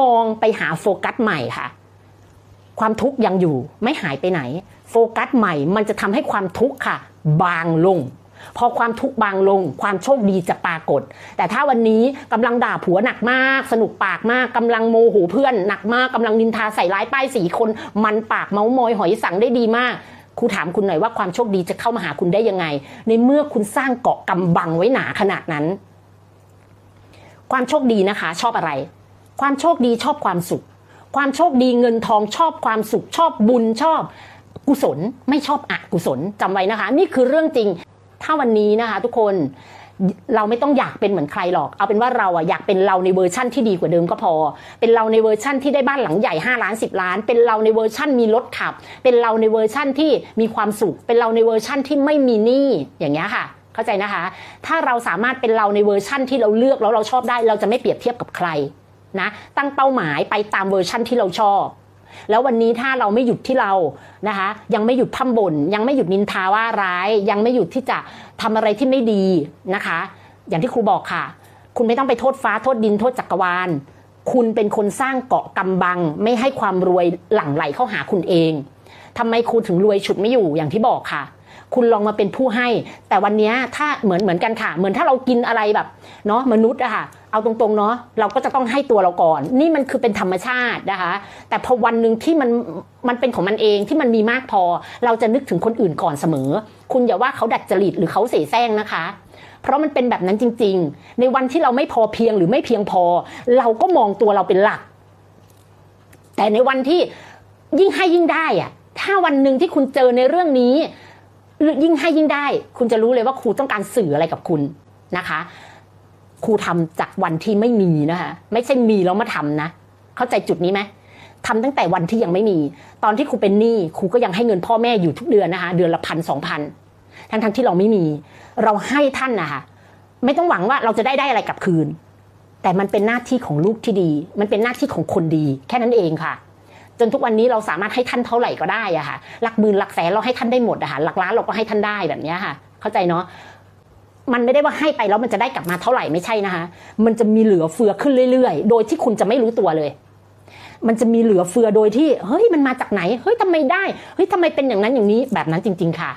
มองไปหาโฟกัสใหม่ค่ะ ความทุกข์ยังอยู่ไม่หายไปไหน โฟกัสใหม่มันจะทำให้ความทุกข์ค่ะ บางลงพอความทุกข์บางลง ความโชคดีจะปรากฏ แต่ถ้าวันนี้กำลังด่าผัวหนักมาก สนุกปากมากกำลังโมโหเพื่อนหนักมากกำลังนินทาใส่ร้ายป้ายสีคน มันปากเมาส์มอยหอยสังได้ดีมากครูถามคุณหน่อยว่าความโชคดีจะเข้ามาหาคุณได้ยังไง ในเมื่อคุณสร้างเกาะกำบังไว้หนาขนาดนั้น ความโชคดีนะคะ ชอบอะไร ความโชคดีชอบความสุข ความโชคดีเงินทองชอบความสุข ชอบบุญชอบกุศลไม่ชอบอกุศลจำไว้นะคะ นี่คือเรื่องจริงถ้าวันนี้นะคะทุกคนเราไม่ต้องอยากเป็นเหมือนใครหรอก เอาเป็นว่าเราอะอยากเป็นเราในเวอร์ชั่นที่ดีกว่าเดิมก็พอ เป็นเราในเวอร์ชั่นที่ได้บ้านหลังใหญ่ 5 ล้าน 10 ล้าน เป็นเราในเวอร์ชั่นมีรถขับ เป็นเราในเวอร์ชั่นที่มีความสุข เป็นเราในเวอร์ชั่นที่ไม่มีหนี้อย่างเงี้ยค่ะ เข้าใจนะคะ ถ้าเราสามารถเป็นเราในเวอร์ชั่นที่เราเลือกแล้วเราชอบได้ เราจะไม่เปรียบเทียบกับใคร นะตั้งเป้าหมายไปตามเวอร์ชั่นที่เราชอบ แล้ววันนี้ถ้าเราไม่หยุดที่เรานะคะ ยังไม่หยุดพร่ำบ่นยังไม่หยุดนินทาว่าร้าย ยังไม่หยุดที่จะทำอะไรที่ไม่ดีนะคะ อย่างที่ครูบอกค่ะ คุณไม่ต้องไปโทษฟ้าโทษดินโทษจักรวาล คุณเป็นคนสร้างเกาะกำบัง ไม่ให้ความรวยหลั่งไหลเข้าหาคุณเองทำไมคุณถึงรวยฉุดไม่อยู่อย่างที่บอกค่ะคุณลองมาเป็นผู้ให้ แต่วันนี้ถ้าเหมือนเหมือนกันค่ะ เหมือนถ้าเรากินอะไรแบบเนาะมนุษย์อะค่ะ เอาตรงๆเนาะเราก็จะต้องให้ตัวเราก่อน นี่มันคือเป็นธรรมชาตินะคะ แต่พอวันหนึ่งที่มันมันเป็นของมันเองที่มันมีมากพอ เราจะนึกถึงคนอื่นก่อนเสมอ คุณอย่าว่าเขาดัดจริตหรือเขาเสแสร้งนะคะ เพราะมันเป็นแบบนั้นจริง ๆ ในวันที่เราไม่พอเพียงหรือไม่เพียงพอ เราก็มองตัวเราเป็นหลัก แต่ในวันที่ยิ่งให้ยิ่งได้อะถ้าวันหนึ่งที่คุณเจอในเรื่องนี้ยิ่งให้ยิ่งได้ คุณจะรู้เลยว่าครูต้องการสื่ออะไรกับคุณนะคะ ครูทำจากวันที่ไม่มีนะคะไม่ใช่มีแล้วมาทำนะ เข้าใจจุดนี้ไหมทำตั้งแต่วันที่ยังไม่มี ตอนที่ครูเป็นหนี้ครูก็ยังให้เงินพ่อแม่อยู่ทุกเดือนนะคะ เดือนละพันสองพันทั้งทั้งที่เราไม่มี เราให้ท่านนะคะไม่ต้องหวังว่าเราจะได้ได้อะไรกลับคืน แต่มันเป็นหน้าที่ของลูกที่ดี มันเป็นหน้าที่ของคนดี แค่นั้นเองค่ะ จนทุกวันนี้เราสามารถให้ท่านเท่าไหร่ก็ได้อะค่ะหลักหมื่นหลักแสนเราให้ท่านได้หมดอะค่ะหลักล้านเราก็ให้ท่านได้แบบนี้ค่ะ เข้าใจเนาะ มันไม่ได้ว่าให้ไปแล้วมันจะได้กลับมาเท่าไหร่ไม่ใช่นะคะ มันจะมีเหลือเฟือขึ้นเรื่อยๆ โดยที่คุณจะไม่รู้ตัวเลย มันจะมีเหลือเฟือโดยที่ เฮ้ยมันมาจากไหน เฮ้ยทำไมได้ เฮ้ยทำไมเป็นอย่างนั้นอย่างนี้แบบนั้นจริง ๆ ค่ะ